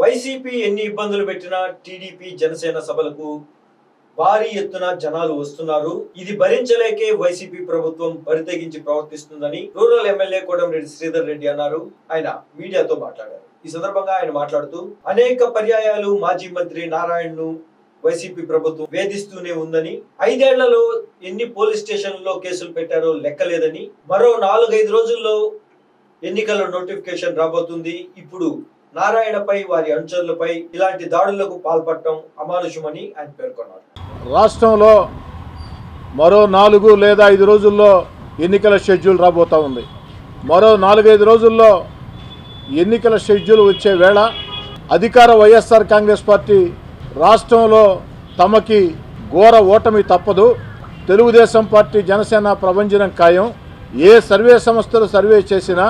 YCP ఎన్ని ఇబ్బందులు పెట్టినా టీడీపీ జనసేన సభలకు భారీ ఎత్తున జనాలు వస్తున్నారు. ఇది భరించలేకే వైసీపీ ప్రభుత్వం బరితెగించి ప్రవర్తిస్తుందని రూరల్ ఎమ్మెల్యే కోటమిరెడ్డి శ్రీధర్ రెడ్డి అన్నారు. ఆయన మీడియాతో మాట్లాడారు. ఈ సందర్భంగా ఆయన మాట్లాడుతూ అనేక పర్యాయాలు మాజీ మంత్రి నారాయణను వైసీపీ ప్రభుత్వం వేధిస్తూనే ఉందని ఐదేళ్ళలో ఎన్ని పోలీస్ స్టేషన్లలో కేసులు పెట్టారో లెక్కలేదని మరో నాలుగైదు రోజుల్లో ఎన్నికల నోటిఫికేషన్ రాబోతుంది. ఇప్పుడు నారాయణపై వారి అనుచరులపై ఇలాంటి దాడులకు పాల్పడటం అమానుషమని ఆయన పేర్కొన్నారు. రాష్ట్రంలో మరో నాలుగు లేదా ఐదు రోజుల్లో ఎన్నికల షెడ్యూల్ రాబోతూ ఉంది. మరో నాలుగైదు రోజుల్లో ఎన్నికల షెడ్యూల్ వచ్చే వేళ అధికార వైఎస్ఆర్ కాంగ్రెస్ పార్టీ రాష్ట్రంలో తమకి ఘోర ఓటమి తప్పదు. తెలుగుదేశం పార్టీ జనసేన ప్రభంజనం ఖాయం. ఏ సర్వే సంస్థలు సర్వే చేసినా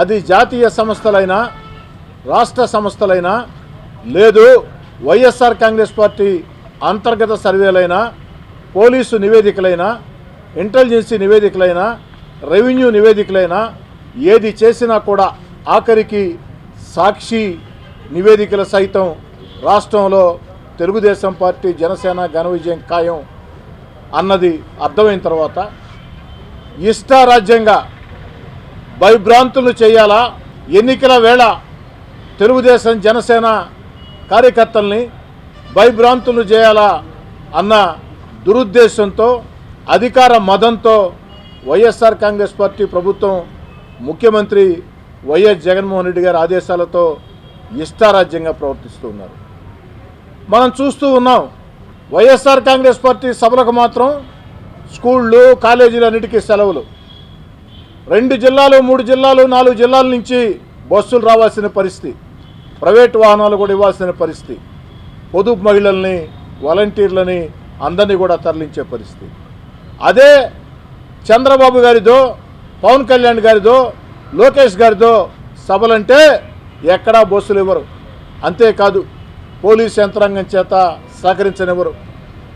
అది జాతీయ సంస్థలైనా రాష్ట్ర సంస్థలైనా లేదు వైఎస్ఆర్ కాంగ్రెస్ పార్టీ అంతర్గత సర్వేలైనా పోలీసు నివేదికలైనా ఇంటెలిజెన్సీ నివేదికలైనా రెవెన్యూ నివేదికలైనా ఏది చేసినా కూడా ఆఖరికి సాక్షి నివేదికల సైతం రాష్ట్రంలో తెలుగుదేశం పార్టీ జనసేన ఘన విజయం ఖాయం అన్నది అర్థమైన తర్వాత ఇష్టారాజ్యంగా భయభ్రాంతులు చేయాలా? ఎన్నికల వేళ తెలుగుదేశం జనసేన కార్యకర్తల్ని భయభ్రాంతులు చేయాలా అన్న దురుద్దేశంతో అధికార మదంతో వైఎస్ఆర్ కాంగ్రెస్ పార్టీ ప్రభుత్వం ముఖ్యమంత్రి వైఎస్ జగన్మోహన్ రెడ్డి గారి ఆదేశాలతో ఇష్టారాజ్యంగా ప్రవర్తిస్తూ ఉన్నారు. మనం చూస్తూ ఉన్నాం వైఎస్ఆర్ కాంగ్రెస్ పార్టీ సభలకు మాత్రం స్కూళ్ళు కాలేజీలు అన్నిటికీ సెలవులు. రెండు జిల్లాలు మూడు జిల్లాలు నాలుగు జిల్లాల నుంచి బస్సులు రావాల్సిన పరిస్థితి. ప్రైవేట్ వాహనాలు కూడా ఇవ్వాల్సిన పరిస్థితి. పొదుపు మహిళల్ని వాలంటీర్లని అందరినీ కూడా తరలించే పరిస్థితి. అదే చంద్రబాబు గారిదో పవన్ కళ్యాణ్ గారిదో లోకేష్ గారిదో సభలంటే ఎక్కడా బస్సులు ఇవ్వరు. అంతేకాదు పోలీస్ యంత్రాంగం చేత సహకరించనివ్వరు.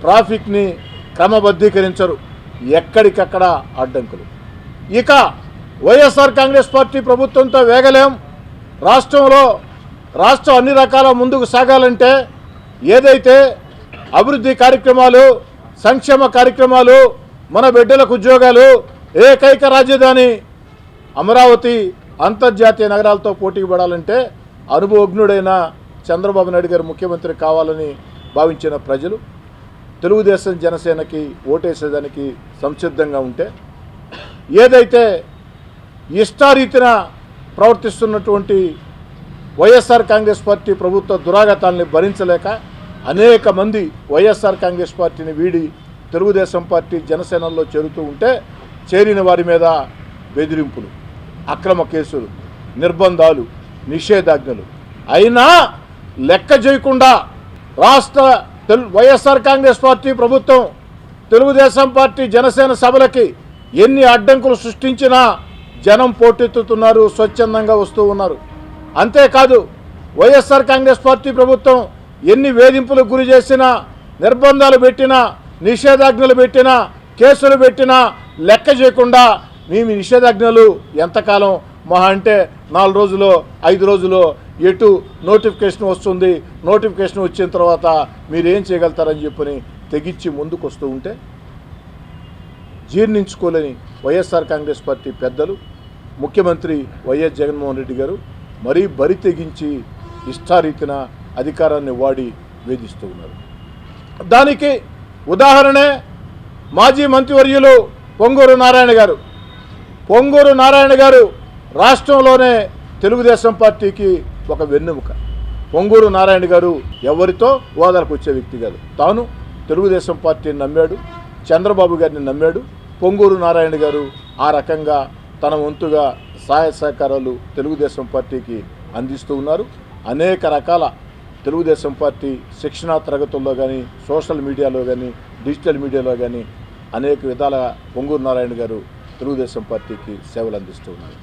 ట్రాఫిక్ని క్రమబద్ధీకరించరు. ఎక్కడికక్కడ అడ్డంకులు. ఇక వైఎస్ఆర్ కాంగ్రెస్ పార్టీ ప్రభుత్వంతో వేగలేం. రాష్ట్రంలో రాష్ట్రం అన్ని రకాల ముందుకు సాగాలంటే ఏదైతే అభివృద్ధి కార్యక్రమాలు సంక్షేమ కార్యక్రమాలు మన బిడ్డలకు ఉద్యోగాలు ఏకైక రాజధాని అమరావతి అంతర్జాతీయ నగరాలతో పోటీకి పడాలంటే అనుభవజ్ఞుడైన చంద్రబాబు నాయుడు గారు ముఖ్యమంత్రి కావాలని భావించిన ప్రజలు తెలుగుదేశం జనసేనకి ఓటేసేదానికి సంసిద్ధంగా ఉంటే ఏదైతే ఇష్టారీతిన ప్రవర్తిస్తున్నటువంటి వైఎస్ఆర్ కాంగ్రెస్ పార్టీ ప్రభుత్వ దురాగతాల్ని భరించలేక అనేక మంది వైఎస్ఆర్ కాంగ్రెస్ పార్టీని వీడి తెలుగుదేశం పార్టీ జనసేనల్లో చేరుతూ ఉంటే చేరిన వారి మీద బెదిరింపులు అక్రమ కేసులు నిర్బంధాలు నిషేధాజ్ఞలు. అయినా లెక్క చేయకుండా రాష్ట్ర తెలు వైఎస్ఆర్ కాంగ్రెస్ పార్టీ ప్రభుత్వం తెలుగుదేశం పార్టీ జనసేన సభలకి ఎన్ని అడ్డంకులు సృష్టించినా జనం పోటెత్తుతున్నారు స్వచ్ఛందంగా వస్తూ ఉన్నారు. అంతేకాదు వైఎస్ఆర్ కాంగ్రెస్ పార్టీ ప్రభుత్వం ఎన్ని వేధింపులకు గురి చేసినా నిర్బంధాలు పెట్టినా నిషేధాజ్ఞలు పెట్టినా కేసులు పెట్టినా లెక్క చేయకుండా మేము నిషేధాజ్ఞలు ఎంతకాలం మహా అంటే నాలుగు రోజులు ఐదు రోజులు ఎటు నోటిఫికేషన్ వస్తుంది నోటిఫికేషన్ వచ్చిన తర్వాత మీరు ఏం చేయగలుగుతారని చెప్పని తెగించి ముందుకు వస్తూ ఉంటే జీర్ణించుకోలేని వైఎస్ఆర్ కాంగ్రెస్ పార్టీ పెద్దలు ముఖ్యమంత్రి వైఎస్ జగన్మోహన్ రెడ్డి గారు మరీ బరి తెగించి ఇష్టారీతిన అధికారాన్ని వాడి వేధిస్తూ ఉన్నారు. దానికి ఉదాహరణే మాజీ మంత్రివర్యులు పొంగూరు నారాయణ గారు. పొంగూరు నారాయణ గారు రాష్ట్రంలోనే తెలుగుదేశం పార్టీకి ఒక వెన్నెముక. పొంగూరు నారాయణ గారు ఎవరితో హోదాలకు వచ్చే వ్యక్తి కాదు. తాను తెలుగుదేశం పార్టీని నమ్మాడు చంద్రబాబు గారిని నమ్మాడు పొంగూరు నారాయణ గారు ఆ రకంగా తన వంతుగా సహాయ సహకారాలు తెలుగుదేశం పార్టీకి అందిస్తూ ఉన్నారు. అనేక రకాల తెలుగుదేశం పార్టీ శిక్షణా తరగతుల్లో కానీ సోషల్ మీడియాలో కానీ డిజిటల్ మీడియాలో కానీ అనేక విధాల పొంగూరు నారాయణ గారు తెలుగుదేశం పార్టీకి సేవలు అందిస్తూ ఉన్నారు.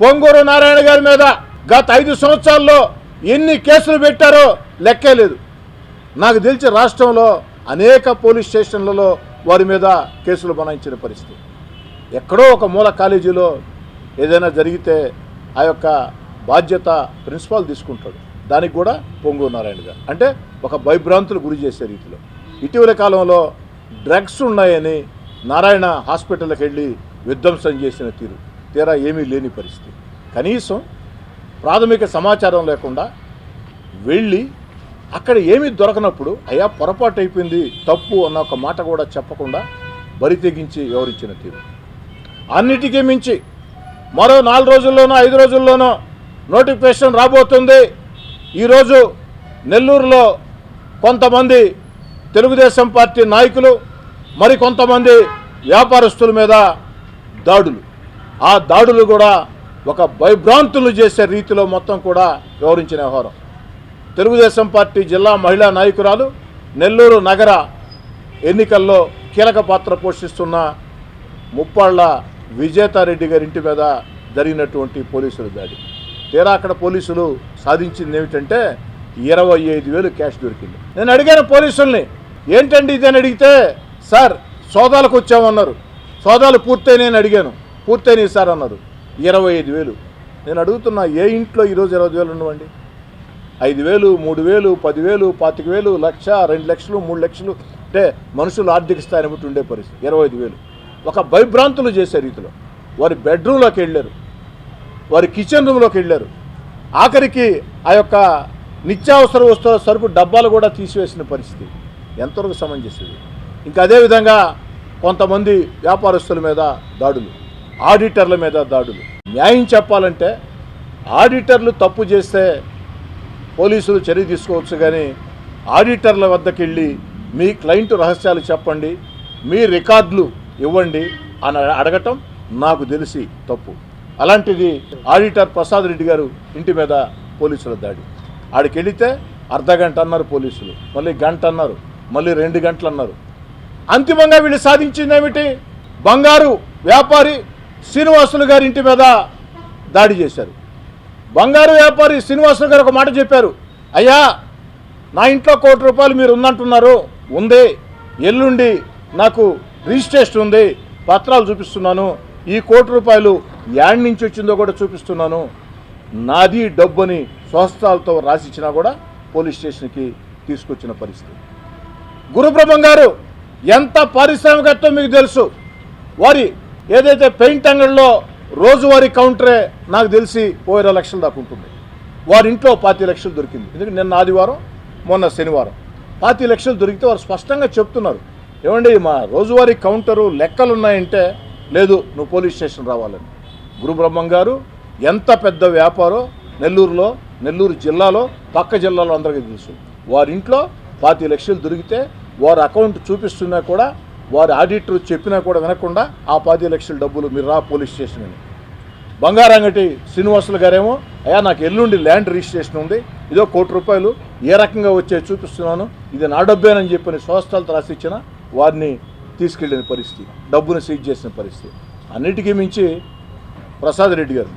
పొంగూరు నారాయణ గారి మీద గత ఐదు సంవత్సరాల్లో ఎన్ని కేసులు పెట్టారో లెక్కే లేదు. నాకు తెలిసి రాష్ట్రంలో అనేక పోలీస్ స్టేషన్లలో వారి మీద కేసులు బనాయించిన పరిస్థితి. ఎక్కడో ఒక మూల కాలేజీలో ఏదైనా జరిగితే ఆ యొక్క బాధ్యత ప్రిన్సిపాల్ తీసుకుంటాడు. దానికి కూడా పొంగు నారాయణ గారు. అంటే ఒక భయభ్రాంతులు గురి చేసే రీతిలో. ఇటీవల కాలంలో డ్రగ్స్ ఉన్నాయని నారాయణ హాస్పిటల్కి వెళ్ళి విధ్వంసం చేసిన తీరు తీరా ఏమీ లేని పరిస్థితి. కనీసం ప్రాథమిక సమాచారం లేకుండా వెళ్ళి అక్కడ ఏమీ దొరకనప్పుడు అయ్యా పొరపాటు అయిపోయింది తప్పు అన్న ఒక మాట కూడా చెప్పకుండా బరి తెగించి వివరించిన తీరు. అన్నిటికీ మించి మరో నాలుగు రోజుల్లోనో ఐదు రోజుల్లోనో నోటిఫికేషన్ రాబోతుంది. ఈరోజు నెల్లూరులో కొంతమంది తెలుగుదేశం పార్టీ నాయకులు మరి కొంతమంది వ్యాపారస్తుల మీద దాడులు. ఆ దాడులు కూడా ఒక భయభ్రాంతులు చేసే రీతిలో మొత్తం కూడా వివరించిన వ్యవహారం. తెలుగుదేశం పార్టీ జిల్లా మహిళా నాయకురాలు నెల్లూరు నగర ఎన్నికల్లో కీలక పాత్ర పోషిస్తున్న ముప్పాళ్ళ విజేతారెడ్డి గారి ఇంటి మీద జరిగినటువంటి పోలీసుల దాడి. తీరా అక్కడ పోలీసులు సాధించింది ఏమిటంటే ఇరవై ఐదు వేలు క్యాష్ దొరికింది. నేను అడిగాను పోలీసుల్ని ఏంటండి ఇది? అని అడిగితే సార్ సోదాలకు వచ్చామన్నారు. సోదాలు పూర్తయినాయని అడిగాను. పూర్తయినాయి సార్ అన్నారు. ఇరవై ఐదు వేలు. నేను అడుగుతున్నా ఏ ఇంట్లో ఈరోజు ఇరవై వేలు ఉండవండి? ఐదు వేలు మూడు వేలు పదివేలు పాతిక వేలు లక్ష రెండు లక్షలు మూడు లక్షలు అంటే మనుషులు ఆర్థిక స్థాయిని బట్టి ఉండే పరిస్థితి. ఇరవై ఐదు వేలు. ఒక భయభ్రాంతులు చేసే రీతిలో. వారి బెడ్రూమ్లోకి వెళ్ళారు. వారి కిచెన్ రూమ్లోకి వెళ్ళారు. ఆఖరికి ఆ యొక్క నిత్యావసర వస్తువుల సరుకు డబ్బాలు కూడా తీసివేసిన పరిస్థితి ఎంతవరకు సమంజసం ఇంకా అదేవిధంగా కొంతమంది వ్యాపారస్తుల మీద దాడులు ఆడిటర్ల మీద దాడులు. న్యాయం చెప్పాలంటే ఆడిటర్లు తప్పు చేస్తే పోలీసులు చర్య తీసుకోవచ్చు కానీ ఆడిటర్ల వద్దకు వెళ్ళి మీ క్లయింట్ రహస్యాలు చెప్పండి మీ రికార్డులు ఇవ్వండి అని అడగటం నాకు తెలిసి తప్పు. అలాంటిది ఆడిటర్ ప్రసాద్ రెడ్డి గారు ఇంటి మీద పోలీసుల దాడి. ఆడికి వెళితే అర్ధ గంట అన్నారు పోలీసులు మళ్ళీ గంట అన్నారు మళ్ళీ రెండు గంటలు అన్నారు. అంతిమంగా వీళ్ళు సాధించింది ఏమిటి? బంగారు వ్యాపారి శ్రీనివాసులు గారి ఇంటి మీద దాడి చేశారు. బంగారు వ్యాపారి శ్రీనివాసులు గారు ఒక మాట చెప్పారు. అయ్యా నా ఇంట్లో కోటి రూపాయలు మీరు ఉందంటున్నారు. ఉంది ఎల్లుండి నాకు రిజిస్ట్రేషన్ ఉంది. పత్రాలు చూపిస్తున్నాను. ఈ కోటి రూపాయలు యాడ్ నుంచి వచ్చిందో కూడా చూపిస్తున్నాను. నాది డబ్బుని స్వస్థాలతో రాసిచ్చినా కూడా పోలీస్ స్టేషన్కి తీసుకొచ్చిన పరిస్థితి. గురుబ్రహ్మం గారు ఎంత పారిశ్రామికత్వం మీకు తెలుసు. వారి ఏదైతే పెయింట్ అంగడిలో రోజువారీ కౌంటరే నాకు తెలిసి ఓ ఇరవై లక్షలు దాకా ఉంటుంది. వారి ఇంట్లో పాతి లక్షలు దొరికింది. ఎందుకంటే నిన్న ఆదివారం మొన్న శనివారం. పాతి లక్షలు దొరికితే వారు స్పష్టంగా చెప్తున్నారు. ఏమండి మా రోజువారీ కౌంటరు లెక్కలు ఉన్నాయంటే లేదు నువ్వు పోలీస్ స్టేషన్ రావాలని. గురుబ్రహ్మం గారు ఎంత పెద్ద వ్యాపారం నెల్లూరులో నెల్లూరు జిల్లాలో పక్క జిల్లాలో అందరికీ తెలుసు. వారి ఇంట్లో పాతి లక్షలు దొరికితే వారి అకౌంట్ చూపిస్తున్నా కూడా వారి ఆడిటర్ చెప్పినా కూడా వినకుండా ఆ పాతి లక్షల డబ్బులు మీరు రా పోలీస్ స్టేషన్ అని. బంగారంగటి శ్రీనివాసులు గారేమో అయ్యా నాకు ఎల్లుండి ల్యాండ్ రిజిస్ట్రేషన్ ఉంది. ఇదో కోటి రూపాయలు ఏ రకంగా వచ్చే చూపిస్తున్నాను. ఇది నా డబ్బేనని చెప్పని స్వస్థలతో రాసిచ్చిన వారిని తీసుకెళ్ళిన పరిస్థితి డబ్బును సీజ్ చేసిన పరిస్థితి. అన్నిటికీ మించి ప్రసాద్ రెడ్డి గారు.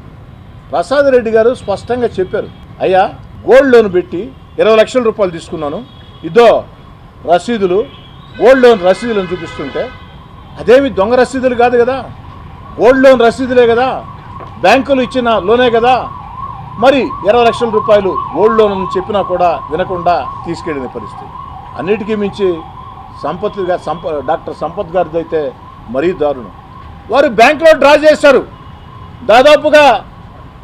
ప్రసాద్ రెడ్డి గారు స్పష్టంగా చెప్పారు అయ్యా గోల్డ్ లోన్ పెట్టి ఇరవై లక్షల రూపాయలు తీసుకున్నాను. ఇదో రసీదులు గోల్డ్ లోన్ రసీదులను చూపిస్తుంటే అదేమి దొంగ రసీదులు కాదు కదా? గోల్డ్ లోన్ రసీదులే కదా? బ్యాంకులు ఇచ్చిన లోనే కదా? మరి ఇరవై లక్షల రూపాయలు గోల్డ్ లోన్ అని చెప్పినా కూడా వినకుండా తీసుకెళ్ళిన పరిస్థితి. అన్నిటికీ మించి సంపత్ గారు సంప డాక్టర్ సంపత్ గారిది అయితే మరీ దారుణం. వారు బ్యాంకులో డ్రా చేశారు. దాదాపుగా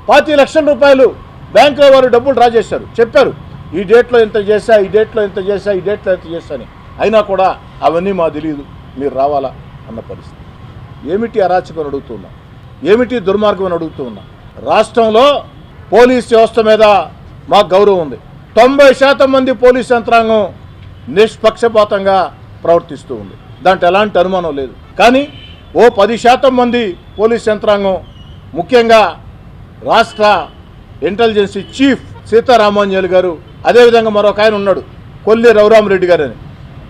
పాతి లక్షల రూపాయలు బ్యాంకులో వారు డబ్బులు డ్రా చేశారు. చెప్పారు ఈ డేట్లో ఇంత చేశా ఈ డేట్లో ఇంత చేశా ఈ డేట్లో ఇంత చేశా అని. అయినా కూడా అవన్నీ మా తెలియదు మీరు రావాలా అన్న పరిస్థితి. ఏమిటి అరాచకం అని అడుగుతున్నా ఏమిటి దుర్మార్గం అని అడుగుతున్నా రాష్ట్రంలో పోలీస్ వ్యవస్థ మీద మాకు గౌరవం ఉంది. తొంభై శాతం మంది పోలీస్ యంత్రాంగం నిష్పక్షపాతంగా ప్రవర్తిస్తూ ఉంది. దాంట్లో ఎలాంటి అనుమానం లేదు. కానీ ఓ పది శాతం మంది పోలీస్ యంత్రాంగం ముఖ్యంగా రాష్ట్ర ఇంటెలిజెన్సీ చీఫ్ సీతారామాంజలి గారు అదేవిధంగా మరొక ఆయన ఉన్నాడు కొల్లి రఘురామరెడ్డి గారు అని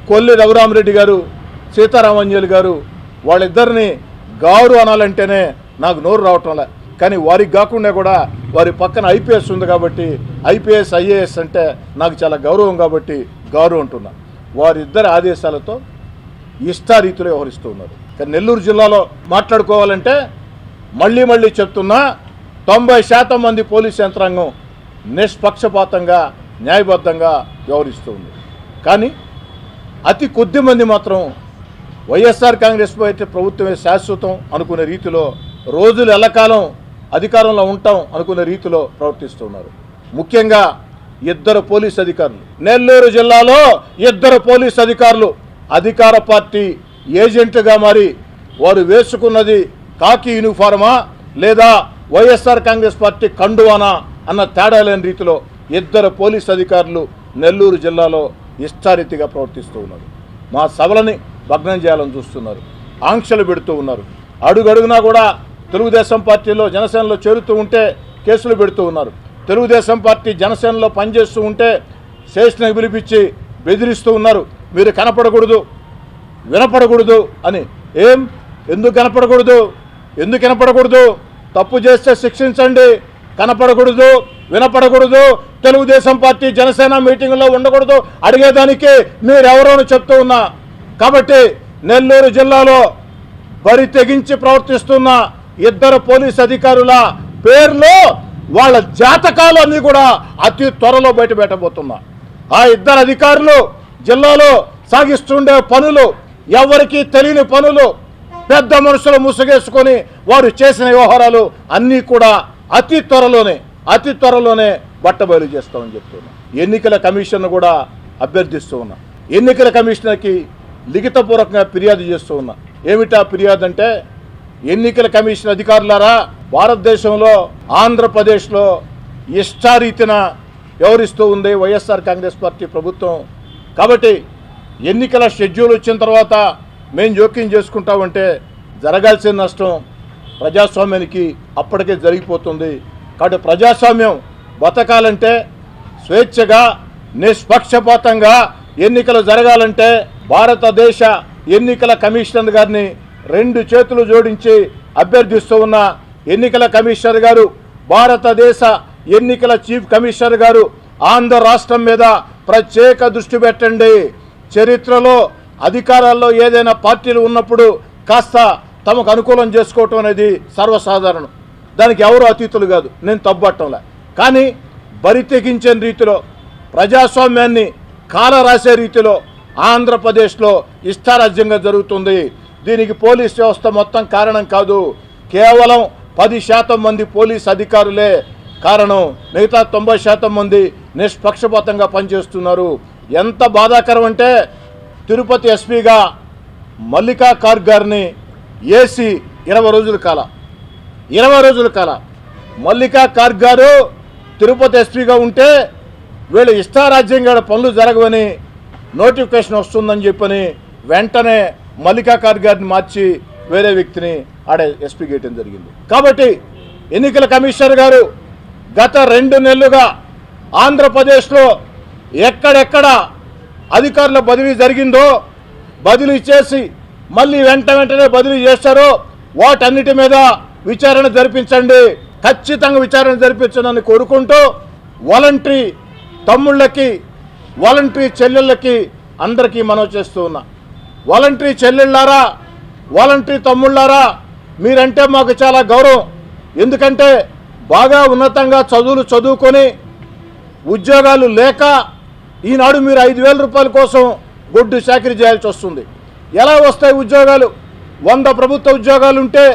కొల్లి రఘురామరెడ్డి గారు సీతారామాంజలి గారు వాళ్ళిద్దరిని గారు అనాలంటేనే నాకు నోరు రావటంలే కానీ వారికి కాకుండా కూడా వారి పక్కన ఐపీఎస్ ఉంది కాబట్టి ఐపీఎస్ ఐఏఎస్ అంటే నాకు చాలా గౌరవం కాబట్టి గారు అంటున్నాను వారిద్దరి ఆదేశాలతో ఇష్టారీతిలో వ్యవహరిస్తూ ఉన్నారు. కానీ నెల్లూరు జిల్లాలో మాట్లాడుకోవాలంటే మళ్ళీ మళ్ళీ చెప్తున్నా తొంభై శాతం మంది పోలీస్ యంత్రాంగం నిష్పక్షపాతంగా న్యాయబద్ధంగా వ్యవహరిస్తూ ఉంది. కానీ అతి కొద్ది మంది మాత్రం వైఎస్ఆర్ కాంగ్రెస్ పార్టీ ప్రభుత్వమే శాశ్వతం అనుకునే రీతిలో రోజులు ఎల్లకాలం అధికారంలో ఉంటాం అనుకునే రీతిలో ప్రవర్తిస్తున్నారు ముఖ్యంగా ఇద్దరు పోలీస్ అధికారులు. నెల్లూరు జిల్లాలో ఇద్దరు పోలీస్ అధికారులు. అధికార పార్టీ ఏజెంట్గా మారి వారు వేసుకున్నది కాకి యూనిఫార్మా లేదా వైఎస్ఆర్ కాంగ్రెస్ పార్టీ కండువానా అన్న తేడా లేని రీతిలో ఇద్దరు పోలీస్ అధికారులు నెల్లూరు జిల్లాలో ఇష్టారీతిగా ప్రవర్తిస్తూ ఉన్నారు. మా సభలని భగ్నం చేయాలని చూస్తున్నారు. ఆంక్షలు పెడుతూ ఉన్నారు. అడుగడుగునా కూడా తెలుగుదేశం పార్టీలో జనసేనలో చేరుతూ ఉంటే కేసులు పెడుతూ ఉన్నారు. తెలుగుదేశం పార్టీ జనసేనలో పనిచేస్తూ ఉంటే స్టేషన్కి పిలిపించి బెదిరిస్తూ ఉన్నారు. మీరు కనపడకూడదు వినపడకూడదు అని. ఏం? ఎందుకు కనపడకూడదు? ఎందుకు వినపడకూడదు తప్పు చేస్తే శిక్షించండి. కనపడకూడదు వినపడకూడదు. తెలుగుదేశం పార్టీ జనసేన మీటింగ్లో ఉండకూడదు. అడిగేదానికి మీరెవరోని చెప్తూ ఉన్నా. కాబట్టి నెల్లూరు జిల్లాలో బరి తెగించి ప్రవర్తిస్తున్న ఇద్దరు పోలీస్ అధికారుల పేర్లు వాళ్ళ జాతకాలు అన్నీ కూడా అతి త్వరలో బయట పెట్టబోతున్నా. ఆ ఇద్దరు అధికారులు జిల్లాలో సాగిస్తుండే పనులు ఎవరికీ తెలియని పనులు పెద్ద మనుషులు ముసుగేసుకొని వారు చేసిన వ్యవహారాలు అన్నీ కూడా అతి త్వరలోనే అతి త్వరలోనే బట్టబయలు చేస్తామని చెప్తున్నా. ఎన్నికల కమిషన్ కూడా అభ్యర్థిస్తూ ఉన్నా. ఎన్నికల కమిషనర్కి లిఖితపూర్వకంగా ఫిర్యాదు చేస్తూ ఉన్నా. ఏమిటా ఫిర్యాదు అంటే ఎన్నికల కమిషన్ అధికారులారా భారతదేశంలో ఆంధ్రప్రదేశ్లో ఇష్టారీతిన వ్యవహరిస్తూ ఉంది వైఎస్ఆర్ కాంగ్రెస్ పార్టీ ప్రభుత్వం. కాబట్టి ఎన్నికల షెడ్యూల్ వచ్చిన తర్వాత మేము జోక్యం చేసుకుంటామంటే జరగాల్సిన నష్టం ప్రజాస్వామ్యానికి అప్పటికే జరిగిపోతుంది. కాబట్టి ప్రజాస్వామ్యం బతకాలంటే స్వేచ్ఛగా నిష్పక్షపాతంగా ఎన్నికలు జరగాలంటే భారతదేశ ఎన్నికల కమిషనర్ గారిని రెండు చేతులు జోడించి అభ్యర్థిస్తూ ఉన్న ఎన్నికల కమిషనర్ గారు భారతదేశ ఎన్నికల చీఫ్ కమిషనర్ గారు ఆంధ్ర రాష్ట్రం మీద ప్రత్యేక దృష్టి పెట్టండి. చరిత్రలో అధికారాల్లో ఏదైనా పార్టీలు ఉన్నప్పుడు కాస్త తమకు అనుకూలం చేసుకోవటం అనేది సర్వసాధారణం. దానికి ఎవరు అతీతులు కాదు నేను తప్పట్టంలే కానీ బరితెగించే రీతిలో ప్రజాస్వామ్యాన్ని కాల రాసే రీతిలో ఆంధ్రప్రదేశ్లో ఇష్టారాజ్యంగా జరుగుతుంది. దీనికి పోలీస్ వ్యవస్థ మొత్తం కారణం కాదు. కేవలం పది శాతం మంది పోలీస్ అధికారులే కారణం. మిగతా తొంభై శాతం మంది నిష్పక్షపాతంగా పనిచేస్తున్నారు. ఎంత బాధాకరం అంటే తిరుపతి ఎస్పీగా మల్లికా కార్గ్ గారిని ఏసీ ఇరవై రోజుల కాల ఇరవై రోజుల కాల మల్లికా కార్గ్ గారు తిరుపతి ఎస్పీగా ఉంటే వీళ్ళు ఇష్టారాజ్యంగా పనులు జరగవని నోటిఫికేషన్ వస్తుందని చెప్పని వెంటనే మల్లికా కార్గ్ గారిని మార్చి వేరే వ్యక్తిని ఆడ ఎస్పీ గేయటం జరిగింది. కాబట్టి ఎన్నికల కమిషనర్ గారు గత రెండు నెలలుగా ఆంధ్రప్రదేశ్లో ఎక్కడెక్కడ అధికారుల బదిలీ జరిగిందో బదిలీ చేసి మళ్ళీ వెంట వెంటనే బదిలీ చేస్తారో వాటన్నిటి మీద విచారణ జరిపించండి. ఖచ్చితంగా విచారణ జరిపించదని కోరుకుంటూ వాలంటరీ తమ్ముళ్ళకి వాలంటరీ చెల్లెళ్ళకి అందరికీ మనం చేస్తూ ఉన్నా. వాలంటరీ చెల్లెళ్ళారా వాలంటరీ తమ్ముళ్ళారా మీరంటే మాకు చాలా గౌరవం. ఎందుకంటే బాగా ఉన్నతంగా చదువులు చదువుకొని ఉద్యోగాలు లేక ఈనాడు మీరు ఐదు వేల రూపాయల కోసం గొడ్డు చాకరీ చేయాల్సి వస్తుంది. ఎలా వస్తాయి ఉద్యోగాలు? వంద ప్రభుత్వ ఉద్యోగాలు ఉంటే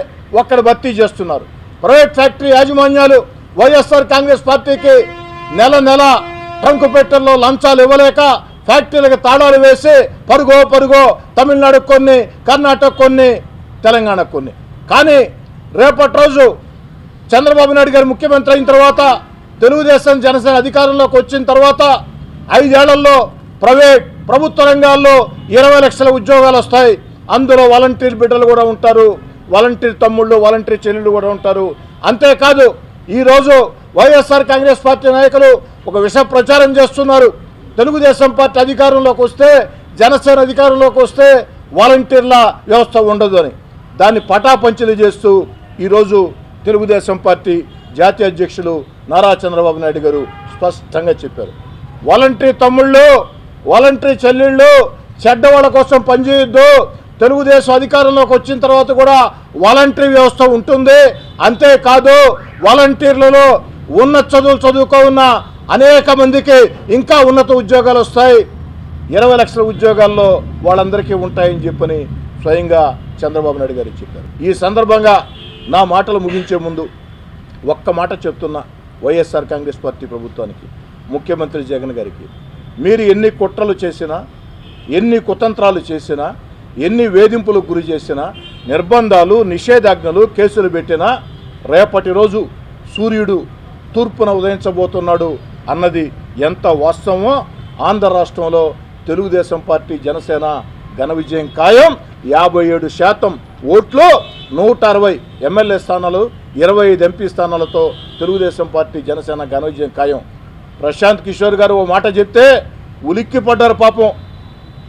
ఒక్కడ భర్తీ చేస్తున్నారు. ప్రైవేట్ ఫ్యాక్టరీ యాజమాన్యాలు వైఎస్ఆర్ కాంగ్రెస్ పార్టీకి నెల నెల ట్రంకు పెట్టెల్లో లంచాలు ఇవ్వలేక ఫ్యాక్టరీలకు తాళాలు వేసి పరుగో పరుగో తమిళనాడు కొన్ని కర్ణాటక కొన్ని తెలంగాణ కొన్ని. కానీ రేపటి రోజు చంద్రబాబు నాయుడు గారు ముఖ్యమంత్రి అయిన తర్వాత తెలుగుదేశం జనసేన అధికారంలోకి వచ్చిన తర్వాత ఐదేళ్ళలో ప్రైవేట్ ప్రభుత్వ రంగాల్లో ఇరవై లక్షల ఉద్యోగాలు వస్తాయి. అందులో వాలంటీర్ బిడ్డలు కూడా ఉంటారు. వాలంటీర్ తమ్ముళ్ళు వాలంటీర్ చెల్లెళ్ళు కూడా ఉంటారు. అంతేకాదు ఈరోజు వైఎస్ఆర్ కాంగ్రెస్ పార్టీ నాయకులు ఒక విష ప్రచారం చేస్తున్నారు. తెలుగుదేశం పార్టీ అధికారంలోకి వస్తే జనసేన అధికారంలోకి వస్తే వాలంటీర్ల వ్యవస్థ ఉండదు అని. దాన్ని పటాపంచలు చేస్తూ ఈరోజు తెలుగుదేశం పార్టీ జాతీయ అధ్యక్షులు నారా చంద్రబాబు నాయుడు గారు స్పష్టంగా చెప్పారు. వాలంటరీ తమ్ముళ్ళు వాలంటరీ చెల్లెళ్ళు చెడ్డవాళ్ళ కోసం పనిచేయొద్దు తెలుగుదేశం అధికారంలోకి వచ్చిన తర్వాత కూడా వాలంటరీ వ్యవస్థ ఉంటుంది. అంతేకాదు వాలంటీర్లలో ఉన్నత చదువులు చదువుకో ఉన్న అనేక మందికి ఇంకా ఉన్నత ఉద్యోగాలు వస్తాయి. ఇరవై లక్షల ఉద్యోగాల్లో వాళ్ళందరికీ ఉంటాయని చెప్పని స్వయంగా చంద్రబాబు నాయుడు గారు చెప్పారు. ఈ సందర్భంగా నా మాటలు ముగించే ముందు ఒక్క మాట చెప్తున్నా వైఎస్ఆర్ కాంగ్రెస్ పార్టీ ప్రభుత్వానికి ముఖ్యమంత్రి జగన్ గారికి. మీరు ఎన్ని కుట్రలు చేసినా ఎన్ని కుతంత్రాలు చేసినా ఎన్ని వేధింపులకు గురి చేసినా నిర్బంధాలు నిషేధాజ్ఞలు కేసులు పెట్టినా రేపటి రోజు సూర్యుడు తూర్పున ఉదయించబోతున్నాడు అన్నది ఎంత వాస్తవమో ఆంధ్ర రాష్ట్రంలో తెలుగుదేశం పార్టీ జనసేన ఘన విజయం ఖాయం. యాభై ఏడు శాతం ఓట్లు నూట అరవై ఎమ్మెల్యే స్థానాలు ఇరవై ఐదు ఎంపీ స్థానాలతో తెలుగుదేశం పార్టీ జనసేన ఘన విజయం ఖాయం. ప్రశాంత్ కిషోర్ గారు ఓ మాట చెప్తే ఉలిక్కి పడ్డారు పాపం.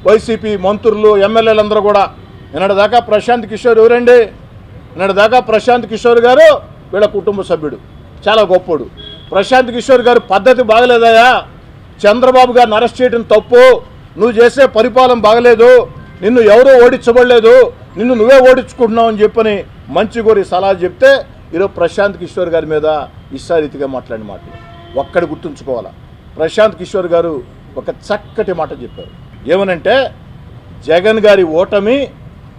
వైసీపీ మంత్రులు ఎమ్మెల్యేలందరూ కూడా నిన్నటిదాకా ప్రశాంత్ కిషోర్ ఎవరండి? నిన్నటిదాకా ప్రశాంత్ కిషోర్ గారు వీళ్ళ కుటుంబ సభ్యుడు. చాలా గొప్పడు. ప్రశాంత్ కిషోర్ గారు పద్ధతి బాగలేదయా చంద్రబాబు గారిని అరెస్ట్ చేయడం తప్పు. నువ్వు చేసే పరిపాలన బాగలేదు. నిన్ను ఎవరూ ఓడించబడలేదు నిన్ను నువ్వే ఓడించుకుంటున్నావు అని చెప్పని మంచి కోరి సలహా చెప్తే ఈరోజు ప్రశాంత్ కిషోర్ గారి మీద ఇష్టారీతిగా మాట్లాడిన మాటలు ఒక్కడి గుర్తుంచుకోవాలా? ప్రశాంత్ కిషోర్ గారు ఒక చక్కటి మాట చెప్పారు. ఏమనంటే జగన్ గారి ఓటమి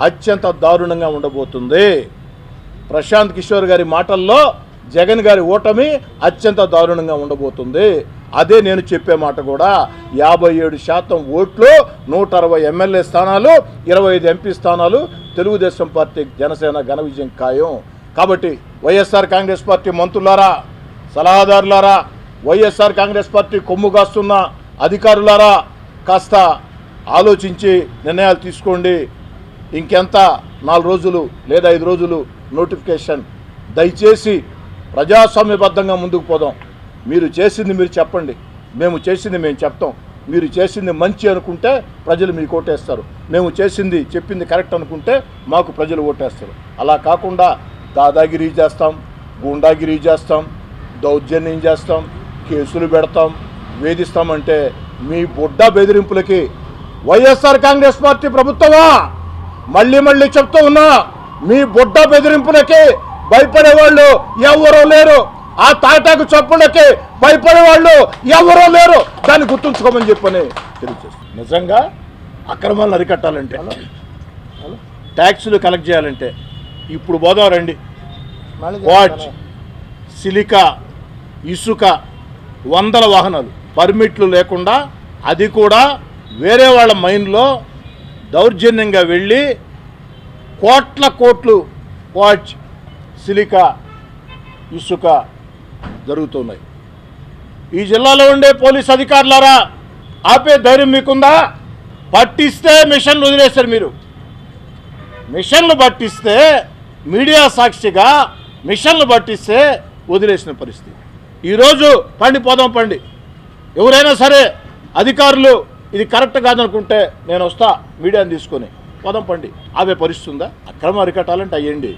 అత్యంత దారుణంగా ఉండబోతుంది. ప్రశాంత్ కిషోర్ గారి మాటల్లో జగన్ గారి ఓటమి అత్యంత దారుణంగా ఉండబోతుంది. అదే నేను చెప్పే మాట కూడా యాభై ఏడు శాతం ఓట్లు నూట అరవై ఎమ్మెల్యే స్థానాలు ఇరవై ఐదు ఎంపీ స్థానాలు తెలుగుదేశం పార్టీ జనసేన ఘన విజయం ఖాయం. కాబట్టి వైఎస్ఆర్ కాంగ్రెస్ పార్టీ మంత్రులారా సలహాదారులారా వైఎస్ఆర్ కాంగ్రెస్ పార్టీ కొమ్ము కాస్తున్న అధికారులారా కాస్త ఆలోచించి నిర్ణయాలు తీసుకోండి. ఇంకెంత? నాలుగు రోజులు లేదా ఐదు రోజులు నోటిఫికేషన్. దయచేసి ప్రజాస్వామ్యబద్ధంగా ముందుకు పోదాం. మీరు చేసింది మీరు చెప్పండి. మేము చేసింది మేము చెప్తాం. మీరు చేసింది మంచి అనుకుంటే ప్రజలు మీకు ఓటేస్తారు. మేము చేసింది చెప్పింది కరెక్ట్ అనుకుంటే మాకు ప్రజలు ఓటేస్తారు. అలా కాకుండా దాదాగిరి చేస్తాం గుండాగిరి చేస్తాం దౌర్జన్యం చేస్తాం కేసులు పెడతాం వేధిస్తామంటే మీ బుడ్డ బెదిరింపులకి వైఎస్ఆర్ కాంగ్రెస్ పార్టీ ప్రభుత్వమా? మళ్ళీ మళ్ళీ చెప్తూ ఉన్నా మీ బుడ్డ బెదిరింపులకి భయపడే వాళ్ళు ఎవరూ లేరు. ఆ తాటాకు చప్పులకి భయపడే వాళ్ళు ఎవరూ లేరు. దాన్ని గుర్తుంచుకోమని చెప్పని తెలియజేస్తాను నిజంగా అక్రమాలను అరికట్టాలంటే ట్యాక్సులు కలెక్ట్ చేయాలంటే ఇప్పుడు పోదాం రండి. వాచ్ సిలికా ఇసుక వందల వాహనాలు. పర్మిట్లు లేకుండా అది కూడా వేరే వాళ్ళ మైండ్లో దౌర్జన్యంగా వెళ్ళి కోట్ల కోట్లు వాచ్ సిలికా ఇసుక జరుగుతున్నాయి. ఈ జిల్లాలో ఉండే పోలీస్ అధికారులారా ఆపే ధైర్యం మీకుందా? పట్టిస్తే మిషన్లు వదిలేస్తారు మీరు. మిషన్లు పట్టిస్తే మీడియా సాక్షిగా మిషన్లు పట్టిస్తే వదిలేసిన పరిస్థితి. ఈరోజు పండి పోదాం పండి. ఎవరైనా సరే అధికారులు ఇది కరెక్ట్ కాదనుకుంటే నేను వస్తా మీడియాని తీసుకొని పోదాం పండి. ఆపే పరిస్థితి ఉందా? అక్రమ అరికట్టాలంటే అయ్యండి.